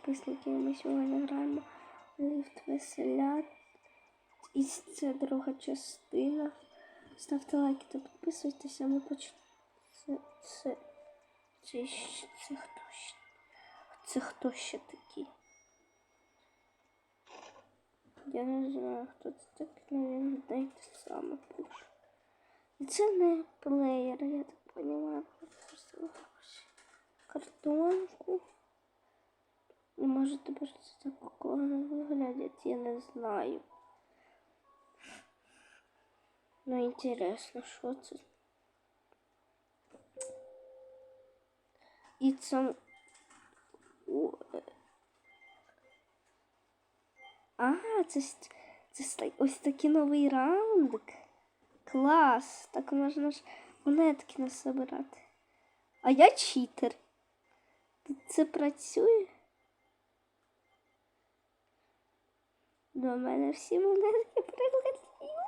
підписники. Ми сьогодні граємо ліфт веселя. І це друга частина. Ставте лайки та підписуйтеся. Ми почнемо. Це, це, це, це хто ще? Це хто ще такий? Я не знаю, хто це такий, але він знаєте саме. І це не плеєр, я так якусь картонку. Може тепер це такого виглядять, я не знаю. Ну, інтересно, що це? І це... Е. А, це, це ось такий новий раунд. Клас! Так можна ж монетки насобирати. А я читер. Це працює? До мене всі монетки прилетіли.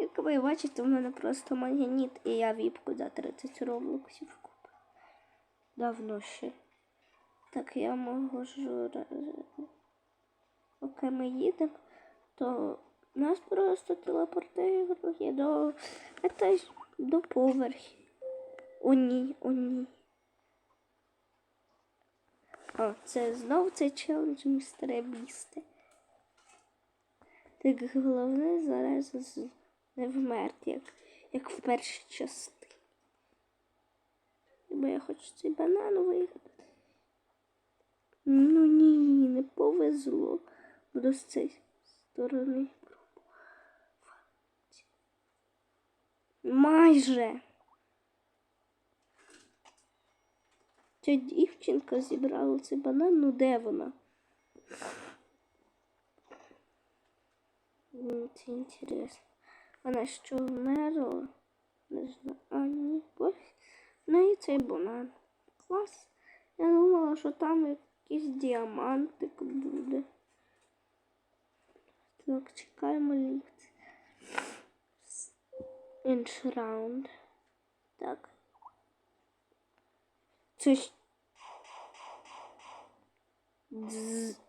Як ви бачите, у мене просто магніт, і я віпку за 30 роблоксів купив. Давно ще. Так я можу. Поки ми їдемо, то нас просто телепортує до, это, до поверхів. О ні, о ні. А, це знов цей челендж містера Бісти. Так головне зараз не вмерти, як, як в першій частині. Бо я хочу цей банан вигадати. Ну ні, не повезло. Буду з цієї сторони пробувати. Майже. Ця дівчинка зібрала цей банан, ну де вона? Це інтересно. Вона що вмерла? Не знаю. Ось. Ну і цей банан. Клас. Я думала, що там якийсь діамантик буде. Так, чекаємо ліфт. Інший раунд. Так. Це ж... Дз.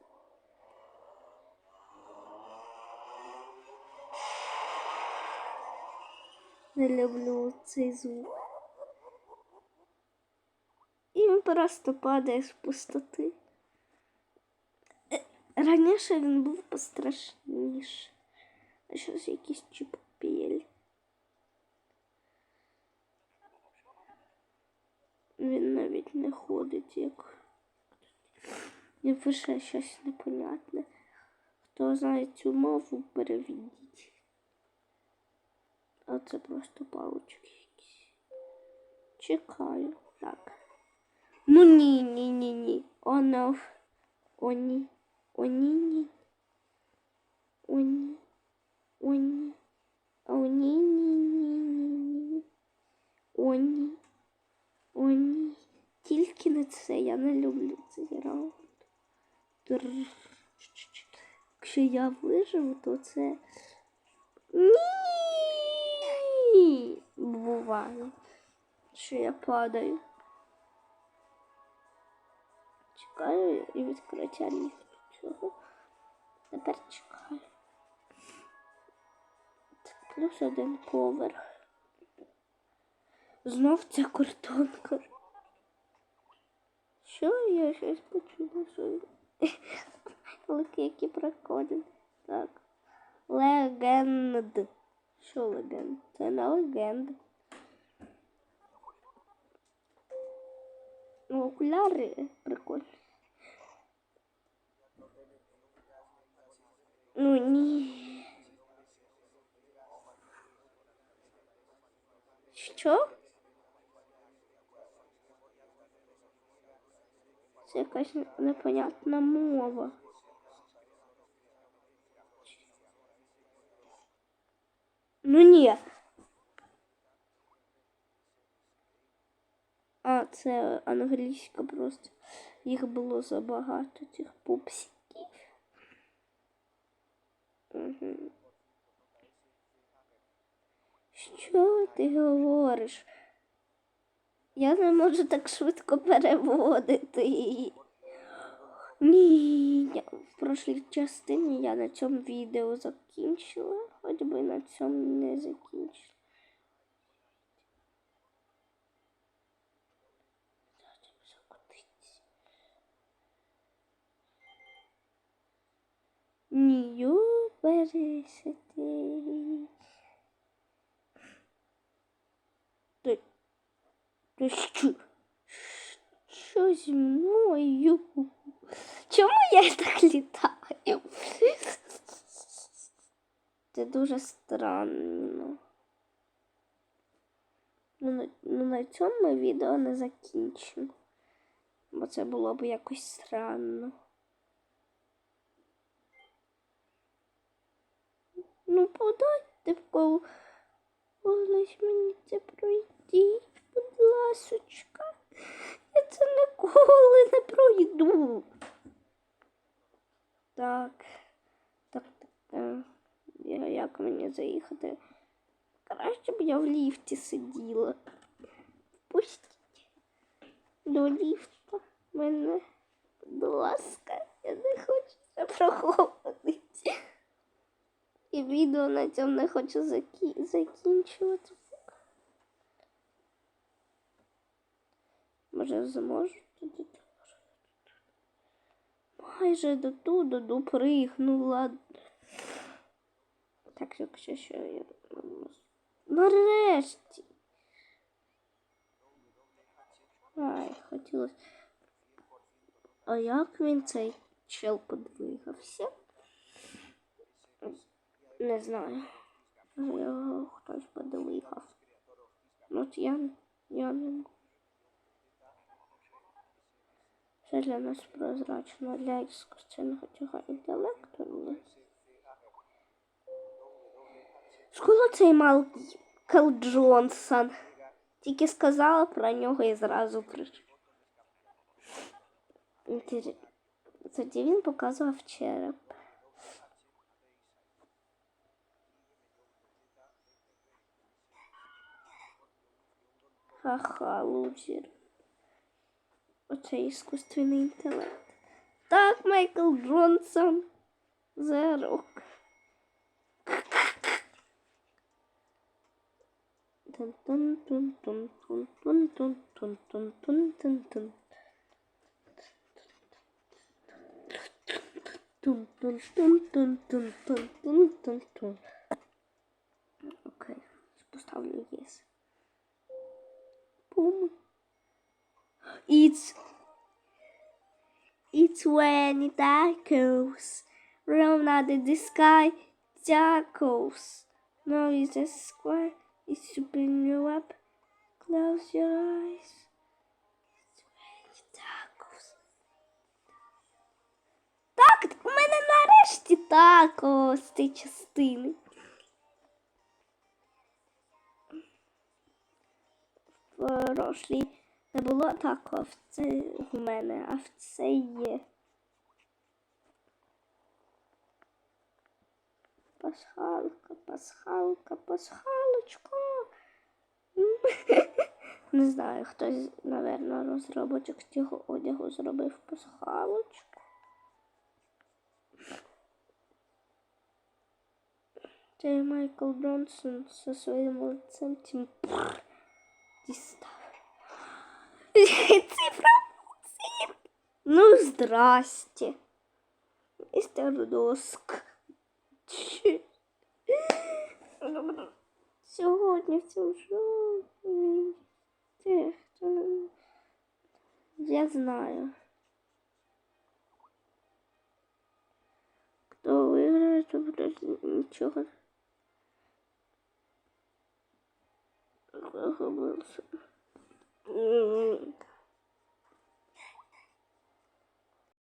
Не люблю цей звук. І він просто падає з пустоти. Е, Раніше він був пострашніше. А зараз якийсь чіпопіль. Він навіть не ходить як. І пише щось непонятне. Хто знає цю мову, переведіть. А це просто палочки якісь. Чекаю. Так. Ну ні, ні, ні, ні. О, no. О, ні. О, ні, ні. О, ні. О, ні. О, ні, ні, ні, ні, ні. О, ні. О, ні. Тільки не це. Я не люблю цей раунд. Якщо я виживу, то це. Ні. Буває, що я падаю. Чекаю і відкриття цього. Тепер чекаю. Так, плюс один поверх. Знов ця картонка. Що я щось почула, що Лики, які прикольні. Так. Легенд. Що легенд? Це не легенд. Ну, окуляри прикольні. Ну ні. Що? Це якась непонятна мова. Ну ні. А, це англійська просто. Їх було забагато, цих пупсиків. Угу. Що ти говориш? Я не можу так швидко переводити її. Ні, я в прошлій частині я на цьому відео закінчила, хоч би на цьому не закінчила. Нью пересидить. Ти, ти що? Що зі мною? Чому я так літаю? Це дуже странно. Ну, на, ну, цьому ми відео не закінчимо. Бо це було б якось странно. Ну, подайте в кол. Колись мені це пройти, будь ласочка. Я не пройду. Так. Так, так. е, як мені заїхати? Краще б я в ліфті сиділа. Пустіть до ліфта мене, будь ласка, я не хочу це проходити. І відео на цьому не хочу закі... закінчувати. Може, зможу? Майже до туди допригнула. Так, якщо що я. Нарешті. Ай, хотілося. А як він цей чел подвигався? Не знаю. Його хтось подвигав. Ну, от я, я не можу. Це для нас прозрачно, для іскусственного цього інтелекту. Школа цей Малкл Джонсон. Тільки сказала про нього і зразу прийшов. Тоді він показував череп. Ха-ха, лузер. Оцей іскусственний інтелект. Так, Майкл Джонсон. The Rock. Окей, поставлю єс. It's It's when it echoes round under the sky tacos. Now is a square. It's to bring you up. Close your eyes. It's when it tacos. Так, у мене нарешті тако з цієї частини. В прошлій Не було тако, а в це в мене, а в це є. Пасхалка, пасхалка, пасхалочка. Не знаю, хтось, напевно, розробочок цього одягу зробив пасхалочку. Це Майкл Джонсон зі своїм лицем тим дістав. Цифра. Цифра. Ну, здрасте. Мистер Доск. Сегодня все в цьому. Я знаю. Кто выиграет, то будет ничего. Как 嗯、